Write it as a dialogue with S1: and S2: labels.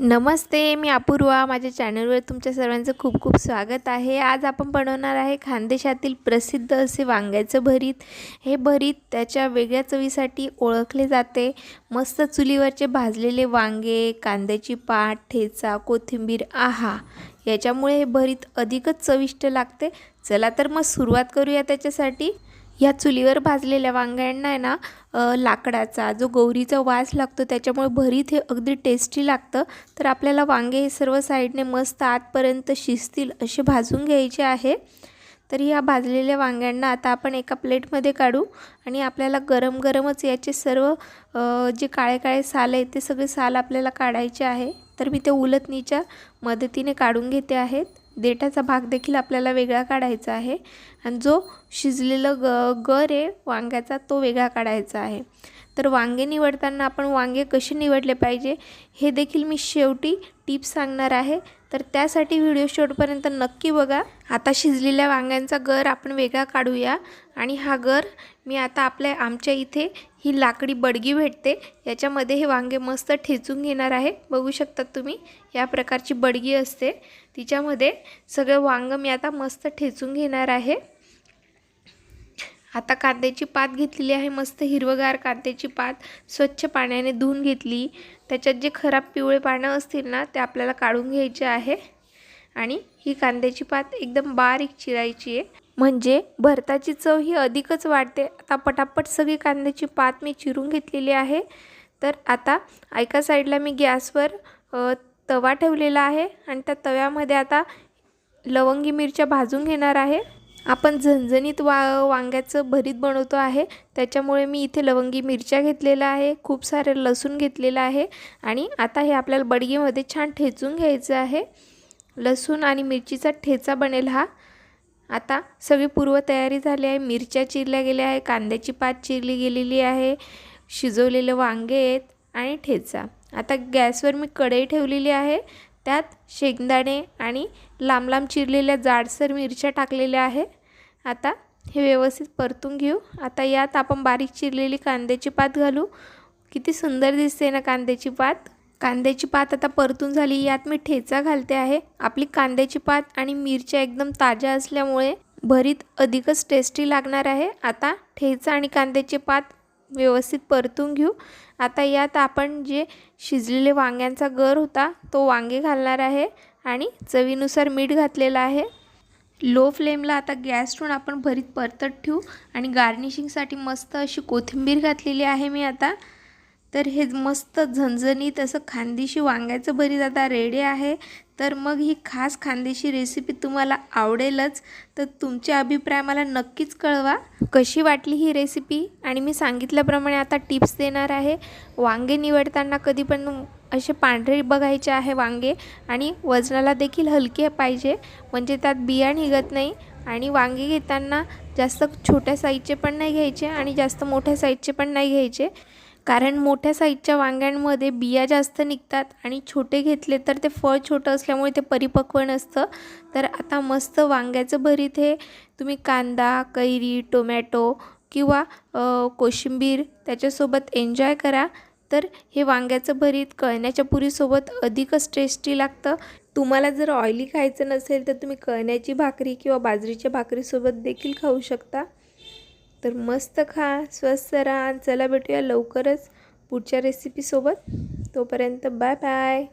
S1: नमस्ते मी अपूर्वा. माझ्या चॅनलवर तुमच्या सर्वांचं खूप खूप स्वागत आहे. आज आपण बनवणार आहे खानदेशातील प्रसिद्ध असे वांग्याचं भरीत. हे भरीत त्याच्या वेगळ्या चवीसाठी ओळखले जाते. मस्त चुलीवरचे भाजलेले वांगे कांद्याची पात ठेचा कोथिंबीर आहा. याच्यामुळे हे भरीत अधिकच चविष्ट लागते. चला तर मग सुरुवात करूया त्याच्यासाठी. ह्या चुलीवर भाजलेल्या वांग्यांना आहे ना लाकडाचा जो गौरीचा वास लागतो त्याच्यामुळे भरीत हे अगदी टेस्टी लागतं. तर आपल्याला वांगे हे सर्व साईडने मस्त आतपर्यंत शिजतील असे भाजून घ्यायचे आहे. तर ह्या भाजलेल्या वांग्यांना आता आपण एका प्लेटमध्ये काढू आणि आपल्याला गरम गरमच याचे सर्व जे काळे काळे साल आहेत ते सगळे साल आपल्याला काढायचे आहे. तर मी ते उलटणीच्या मदतीने काढून घेते आहेत. देठाचा भाग देखील आपल्याला वेगळा काढायचा आहे. आणि जो शिजलेलं ग गर आहे वांग्याचा तो वेगळा काढायचा आहे. तर वांगे निवडताना आपण वांगे कसे निवडले पाहिजे हे देखील मी शेवटी टिप्स सांगणार आहे. तर त्यासाठी व्हिडिओ शेवटपर्यंत नक्की बघा. आता शिजलेल्या वांग्यांचा गर आपण वेगळा काढूया. आणि हा गर मी आता आपल्या आमच्या इथे ही लाकडी बडगी भेटते. याच्यामध्ये हे वांगे मस्त ठेचून घेणार आहे. बघू शकता तुम्ही या प्रकारची बडगी असते. तिच्यामध्ये सगळं वांगं मी आता मस्त ठेचून घेणार आहे. आता कांद्याची पात घेतलेली आहे मस्त हिरवगार कांद्याची पात. स्वच्छ पाण्याने धुवून घेतली. त्याच्यात जे खराब पिवळे पानं असतील ना ते आपल्याला काढून घ्यायचे आहे. आणि ही कांद्याची पात एकदम बारीक चिरायची आहे. म्हणजे भरताची चव ही अधिकच वाढते. आता पटापट सगळी कांद्याची पात मी चिरून घेतलेली आहे. तर आता एका साईडला मी गॅसवर तवा ठेवलेला आहे. आणि त्या तव्यामध्ये आता लवंगी मिरच्या भाजून घेणार आहे. आपण झणझणीत वा वांग्याचं भरीत बनवतो आहे. त्याच्यामुळे मी इथे लवंगी मिरच्या घेतलेल्या आहे खूप सारे लसूण घेतलेलं आहे आणि आता हे आपल्याला बडगीमध्ये छान ठेचून घ्यायचं आहे. लसूण आणि मिरचीचा ठेचा बनेल हा. आता सगळी पूर्वतयारी झाली आहे. मिरच्या चिरल्या गेल्या आहे कांद्याची पात चिरली गेलेली आहे शिजवलेले वांगे आहेत आणि ठेचा. आता गॅसवर मी कढई ठेवलेली आहे. त्यात शेंगदाणे आणि लांब लांब चिरलेल्या जाडसर मिरच्या टाकलेल्या आहे. आता हे व्यवस्थित परतून घेऊ. आता यात आपण बारीक चिरलेली कांद्याची पात घालू. किती सुंदर दिसते ना कांद्याची पात. कांद्याची पात आता परतून झाली. यात मी ठेचा घालते आहे. आपली कांद्याची पात आणि मिरच्या एकदम ताज्या असल्यामुळे भरीत अधिकच टेस्टी लागणार आहे. आता ठेचा आणि कांद्याची पात व्यवस्थित परतून घेऊ. आता यात आपण जे शिजलेले वांग्यांचा गर होता तो वांगे घालणार आहे आणि चवीनुसार मीठ घातलेलं आहे. लो फ्लेमला आता गॅस ठेवून आपण भरीत परतत ठेवू आणि गार्निशिंगसाठी मस्त अशी कोथिंबीर घातलेली आहे मी आता. तर हे मस्त झणझणीत असं खानदेशी वांग्याचं भरीत आता रेडी आहे. तर मग ही खास खानदेशी रेसिपी तुम्हाला आवडेलच. तर तुमचे अभिप्राय मला नक्कीच कळवा. कशी वाटली ही रेसिपी? आणि मी सांगितल्याप्रमाणे आता टिप्स देणार आहे. वांगे निवडताना कधी पण असे पांढरे बघायचे आहे वांगे आणि वजनाला देखील हलके पाहिजे. म्हणजे त्यात बिया निघत नाही आणि वांगे घेताना जास्त छोट्या साईजचे पण नाही घ्यायचे आणि जास्त मोठ्या साईजचे पण नाही घ्यायचे. कारण मोठ्या साईजच्या वांग्यांमध्ये बिया जास्त निघतात आणि छोटे घेतले तर ते फळ छोटं असल्यामुळे ते परिपक्व नसतं. तर आता मस्त वांग्याचं भरीत हे. तुम्ही कांदा कैरी टोमॅटो किंवा कोशिंबीर त्याच्यासोबत एन्जॉय करा. तर हे वांग्याचं भरीत कळण्याच्या पुरीसोबत अधिकच टेस्टी लागतं. तुम्हाला जर ऑइली खायचं नसेल तर तुम्ही कळण्याची भाकरी किंवा बाजरीच्या भाकरीसोबत देखील खाऊ शकता. तर मस्त खा स्वस्त राहा. चला भेटूया लवकरच पुढच्या रेसिपीसोबत तोपर्यंत बाय बाय